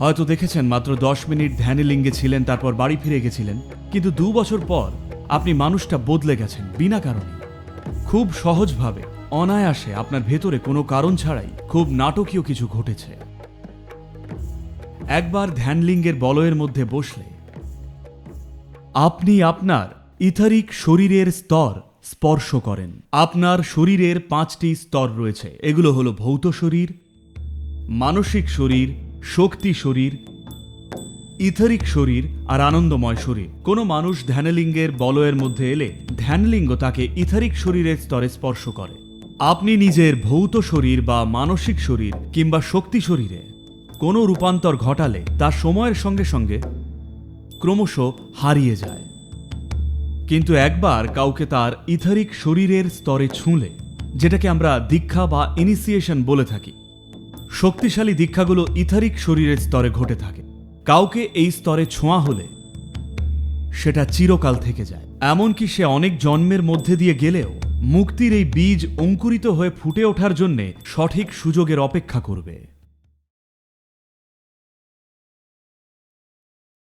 হয়তো দেখেছেন, মাত্র দশ মিনিট ধ্যানে লিঙ্গে ছিলেন, তারপর বাড়ি ফিরে গেছিলেন। কিন্তু দু বছর পর আপনি মানুষটা বদলে গেছেন, বিনা কারণে। খুব সহজভাবে, অনায়াসে আপনার ভেতরে কোনো কারণ ছাড়াই খুব নাটকীয় কিছু ঘটেছে। একবার ধ্যানলিঙ্গের বলয়ের মধ্যে বসলে, আপনি আপনার ইথারিক শরীরের স্তর স্পর্শ করেন। আপনার শরীরের পাঁচটি স্তর রয়েছে। এগুলো হলো ভৌত শরীর, মানসিক শরীর শক্তি শরীর, ইথারিক শরীর আর আনন্দময় শরীর। কোনো মানুষ ধ্যানলিঙ্গের বলয়ের মধ্যে এলে ধ্যানলিঙ্গ তাকে ইথারিক শরীরের স্তরে স্পর্শ করে। আপনি নিজের ভৌত শরীর বা মানসিক শরীর কিংবা শক্তি শরীরে কোনো রূপান্তর ঘটালে তা সময়ের সঙ্গে সঙ্গে ক্রমশ হারিয়ে যায়। কিন্তু একবার কাউকে তার ইথারিক শরীরের স্তরে ছুঁলে, যেটাকে আমরা দীক্ষা বা ইনিসিয়েশন বলে থাকি শক্তিশালী দীক্ষাগুলো ইথারিক শরীরের স্তরে ঘটে থাকে। কাউকে এই স্তরে ছোঁয়া হলে সেটা চিরকাল থেকে যায়। এমনকি সে অনেক জন্মের মধ্যে দিয়ে গেলেও মুক্তির এই বীজ অঙ্কুরিত হয়ে ফুটে ওঠার জন্যে সঠিক সুযোগের অপেক্ষা করবে।